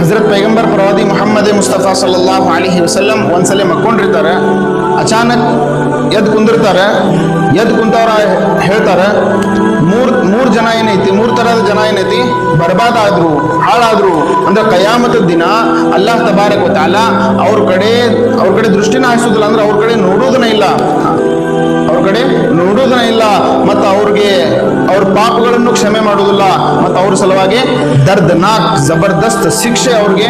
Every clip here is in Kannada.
ಹಜರತ್ ಪೈಗಂಬರ್ ಪ್ರವಾದಿ ಮೊಹಮ್ಮದ್ ಮುಸ್ತಫಾ ಸಲ್ಲಲ್ಲಾಹು ಅಲಿಹಿ ವಸಲ್ಲಂ ಒಂದ್ಸಲ ಮಕ್ಕೊಂಡಿರ್ತಾರೆ. ಅಚಾನಕ್ ಎದ್ದು ಕುಂದಿರ್ತಾರೆ ಎದ್ದು ಕುಂತವ್ರ ಹೇಳ್ತಾರೆ, ಮೂರ್ ಮೂರ್ ಜನ ಏನೈತಿ, ಮೂರ್ ತರದ ಜನ ಏನೈತಿ ಬರ್ಬಾದ್ ಆದ್ರು ಹಾಳಾದ್ರು, ಅಂದ್ರೆ ಕಯಾಮತ ದಿನ ಅಲ್ಲಾಹ್ ತಬಾರಕ್ ಗೊತ್ತಾಲ ಅವ್ರ ಕಡೆ ಅವ್ರ ಕಡೆ ದೃಷ್ಟಿನ ಹಾಯಿಸೋದಿಲ್ಲ ಅಂದ್ರೆ ಅವ್ರ ಕಡೆ ನೋಡೋದನ್ನ ಇಲ್ಲ. ಅವ್ರ ಕಡೆ ನೋಡೋದನ್ನ ಇಲ್ಲ. ಮತ್ತು ಅವ್ರಿಗೆ ಅವ್ರ ಪಾಪಗಳನ್ನು ಕ್ಷಮೆ ಮಾಡುವುದಿಲ್ಲ. ಮತ್ತು ಅವ್ರ ಸಲುವಾಗಿ ದರ್ದನಾಕ್, ಜಬರ್ದಸ್ತ್ ಶಿಕ್ಷೆ ಅವ್ರಿಗೆ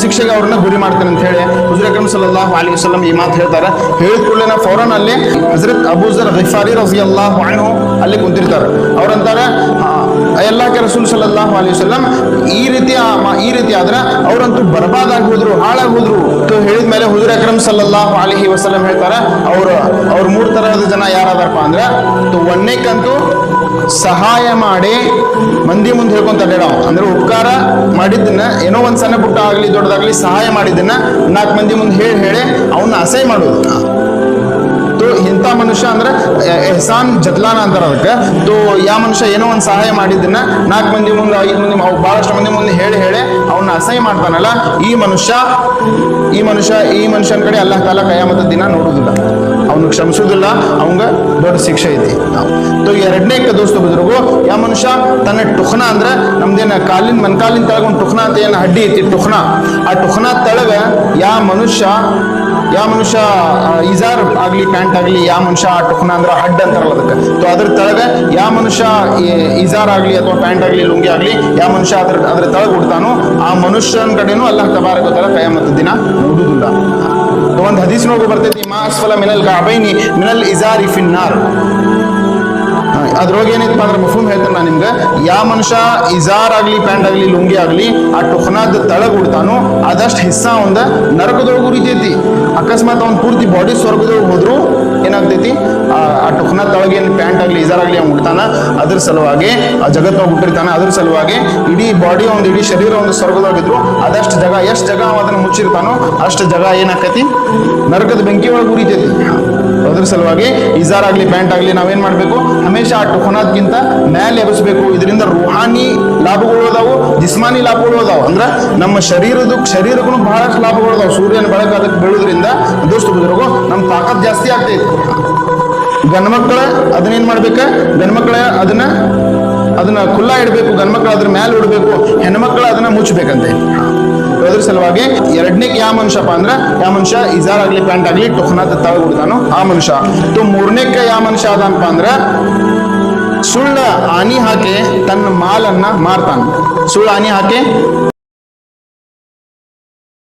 ಶಿಕ್ಷೆಗೆ ಅವ್ರನ್ನ ಗುರಿ ಮಾಡ್ತಾನೆ ಅಂತ ಹೇಳಿ ಹುಜುರ್ ಅಕ್ರಮ್ ಸಲ್ಲಲ್ಲಾಹು ಅಲೈಹಿ ವಸಲ್ಲಂ ಈ ಮಾತು ಹೇಳ್ತಾರೆ. ಹೇಳಿದ ಕೂಡಲೇ ಫೌರನ್ ಅಲ್ಲಿ ಹಜರತ್ ಅಬೂಜರ್ ರಿಫಾರಿ ರಫಿ ಅಲ್ಲಾಹು ವಾಣು ಅಲ್ಲಿ ಕುಂತಿರ್ತಾರೆ. ಅವ್ರಂತಾರೆ ಎಲ್ಲ ರಸೂಲ್ ಸಲ್ಲಲ್ಲಾಹು ಅಲಿ ವಸಲ್ಲಂ, ಈ ರೀತಿ ಈ ರೀತಿ ಆದ್ರೆ ಅವರಂತೂ ಬರ್ಬಾದಾಗಿ ಹೋದ್ರು ಹಾಳಾಗೋದ್ರು ಹೇಳಿದ ಮೇಲೆ ಹುಜುರ್ ಅಕ್ರಮ್ ಸಲ್ಲಲ್ಲಾಹು ಅಲಿಹಿ ವಸಲಂ ಹೇಳ್ತಾರೆ, ಅವ್ರು, ಅವ್ರ ಮೂರು ತರಹದ ಜನ ಯಾರಾದಾರಪ್ಪ ಅಂದ್ರೆ, ತು ಒಂದನೇಕ್ಕಂತೂ ಸಹಾಯ ಮಾಡಿ ಮಂದಿ ಮುಂದೆ ಹೇಳ್ಕೊಂತ ಅಡ್ಡಾಡವ ಅಂದ್ರೆ ಉಪಕಾರ ಮಾಡಿದ್ದನ್ನ ಏನೋ ಒಂದ್ ಸಣ್ಣ ಪುಟ್ಟ ಆಗ್ಲಿ ದೊಡ್ಡದಾಗ್ಲಿ ಸಹಾಯ ಮಾಡಿದ್ದನ್ನ ನಾಲ್ಕು ಮಂದಿ ಮುಂದೆ ಹೇಳಿ ಹೇಳಿ ಅವನ್ನ ಅಸಹ್ಯ ಮಾಡೋದು. ಮನುಷ್ಯ ಅಂದ್ರೆ ಎಹ್ಸಾನ್ ಜದ್ಲಾನ ಅಂತಾರೆ ಅದಕ್ಕೆ ತೋ ಯಾ ಮನುಷ್ಯ ಏನೋ ಒಂದು ಸಹಾಯ ಮಾಡಿದ್ದನ್ನ ನಾಲ್ಕು ಮಂದಿ ಮುಂದೆ, ಐದು ಮಂದಿ ಬಹಳಷ್ಟು ಮಂದಿ ಮುಂದೆ ಹೇಳಿ ಹೇಳಿ ಅವನ್ನ ಅಸಹ್ಯ ಮಾಡ್ತಾನಲ್ಲ, ಈ ಮನುಷ್ಯ ಈ ಮನುಷ್ಯ, ಈ ಮನುಷ್ಯನ ಕಡೆ ಅಲ್ಲ ಕಾಲ ಕಯಾಮತ ದಿನ ನೋಡುದಿಲ್ಲ ಅವನು ಕ್ಷಮಿಸೋದಿಲ್ಲ ಅವಂಗ ದೊಡ್ಡ ಶಿಕ್ಷೆ ಐತಿ. ಎರಡನೇ ದೋಸ್ತ ಬುದ್ರಿಗೂ ಯಾವ ಮನುಷ್ಯ, ತನ್ನ ಟುಖನ ಅಂದ್ರೆ ನಮ್ದೇನ ಕಾಲಿನ ಮನ್ಕಾಲಿನ ತೆಳಗ ಒಂದು ಅಂತ ಏನು ಹಡ್ಡಿ ಐತಿ, ಟುಖನ. ಆ ಟುಖನ ತೆಳಗ ಯಾ ಮನುಷ್ಯ ಯಾ ಮನುಷ್ಯ ಇಜಾರ್ ಆಗ್ಲಿ, ಪ್ಯಾಂಟ್ ಆಗ್ಲಿ, ಯಾ ಮನುಷ್ಯ ಆ ಟುಖನ ಅಂದ್ರೆ ಹಡ್ ಅಂತಾರಲ್ಲ ಅದಕ್ಕೆ. ತೋ ಅದ್ರ ತೆಳಗ ಯಾ ಮನುಷ್ಯ ಇಜಾರ್ ಆಗ್ಲಿ ಅಥವಾ ಪ್ಯಾಂಟ್ ಆಗ್ಲಿ, ಲುಂಗಿ ಆಗ್ಲಿ, ಯಾ ಮನುಷ್ಯ ಅದ್ರ ಅದ್ರ ತೆಳಗ ಉಡ್ತಾನೋ, ಆ ಮನುಷ್ಯನ ಕಡೆನೂ ಅಲ್ಲ ತಬಾರಕ ಗೊತ್ತಲ್ಲ ಕಯಾಮತ್ತ ದಿನ حدیث میں کو پڑھتے تھے ما أسفل من الغابین من الإزار فی النار. ಅದ್ರೊಳಗೆ ಏನೈತಪ್ಪ ಅಂದ್ರೆ ಮುಫೂಮ್ ಹೇಳ್ತಾರೆ ನಾನು ನಿಮ್ಗೆ. ಯಾವ ಮನುಷ್ಯ ಇಜಾರ್ ಆಗಲಿ, ಪ್ಯಾಂಟ್ ಆಗಲಿ, ಲುಂಗಿ ಆಗ್ಲಿ, ಆ ಟುಫ್ನಾದ ತಳಗ ಉಡ್ತಾನೋ ಅದಷ್ಟು ಹಿಸ್ಸ ಒಂದ ನರಕದೊಳಗೆ ಉರಿತೈತಿ. ಅಕಸ್ಮಾತ್ ಅವ್ನ ಪೂರ್ತಿ ಬಾಡಿ ಸ್ವರ್ಗದೊಳಗೆ ಹೋದ್ರು, ಏನಾಗ್ತೈತಿ? ಆ ಆ ತಳಗ ಏನು ಪ್ಯಾಂಟ್ ಆಗಲಿ, ಇಜಾರ್ ಆಗ್ಲಿ ಅವ್ನು ಉಡ್ತಾನ, ಅದ್ರ ಸಲುವಾಗಿ, ಆ ಜಗತ್ತ ಹುಟ್ಟಿರ್ತಾನ, ಅದ್ರ ಸಲುವಾಗಿ ಇಡೀ ಬಾಡಿ ಒಂದು ಇಡೀ ಶರೀರ ಒಂದು ಸ್ವರ್ಗದೊಳಗಿದ್ರು ಅದಷ್ಟು ಜಗ, ಎಷ್ಟು ಜಗ ಅದನ್ನು ಮುಚ್ಚಿರ್ತಾನೋ, ಅಷ್ಟು ಜಗ ಏನಾಕತಿ? ನರಕದ ಬೆಂಕಿ ಒಳಗೆ ಉರಿತೈತಿ. ಅದ್ರ ಸಲುವಾಗಿ ಇಜಾರ್ ಆಗ್ಲಿ, ಪ್ಯಾಂಟ್ ಆಗಲಿ ನಾವೇನ್ ಮಾಡಬೇಕು? ಹಮೇಶಾ ಟುಫನಾದ್ಗಿಂತ ಮ್ಯಾಲ್ ಎಬಸ್ಬೇಕು ಇದರಿಂದ ರೂಹಾನಿ ಲಾಭಗಳು ಅದಾವು, ಜಿಸ್ಮಾನಿ ಲಾಭಗಳು ಅದಾವು. ಅಂದ್ರ ನಮ್ಮ ಶರೀರದ, ಶರೀರಕ್ಕೂ ಬಹಳಷ್ಟು ಲಾಭಗಳು ಅದಾವು. ಸೂರ್ಯನ ಬೆಳಕು ಅದಕ್ಕೆ ಬೀಳೋದ್ರಿಂದ ದೋಸ್ತು ಬುದ್ರಗು ನಮ್ಮ ತಾಕತ್ ಜಾಸ್ತಿ ಆಗ್ತೈತಿ. ಗಂಡು ಅದನ್ನ ಅದನ್ನೇನ್ ಮಾಡ್ಬೇಕ? ಗಂಡ್ಮಕ್ಳ ಅದನ್ನ ಅದನ್ನ ಖುಲ್ಲಾ ಇಡಬೇಕು. ಗಂಡು ಮಕ್ಕಳು ಅದ್ರ ಮೇಲೆ ಇಡಬೇಕು. ಹೆಣ್ಮಕ್ಳ ಅದನ್ನ ಮುಚ್ಚಬೇಕಂತೆ ಅದ್ರ ಸಲುವಾಗಿ ಎರಡನೇ ಯಾವ ಮನುಷ್ಯಪ್ಪ ಅಂದ್ರ ಯಾವ ಮನುಷ್ಯ ಇಜಾರ್ ಆಗ್ಲಿ, ಪ್ಯಾಂಟ್ ಆಗ್ಲಿ ಟೊಫ್ನಾದ ತಳ ಬಿಡ್ತಾನೋ ಆ ಮನುಷ್ಯ. ತು ಮೂರನೇಕ ಯಾವ ಮನುಷ್ಯ ಅದನಪ್ಪ ಅಂದ್ರ ಸುಳ್ಳ ಆನಿ ಹಾಕಿ ತನ್ನ ಮಾಲನ್ನ ಮಾರ್ತಾನೆ. ಸುಳ್ಳ ಆನಿ ಹಾಕಿ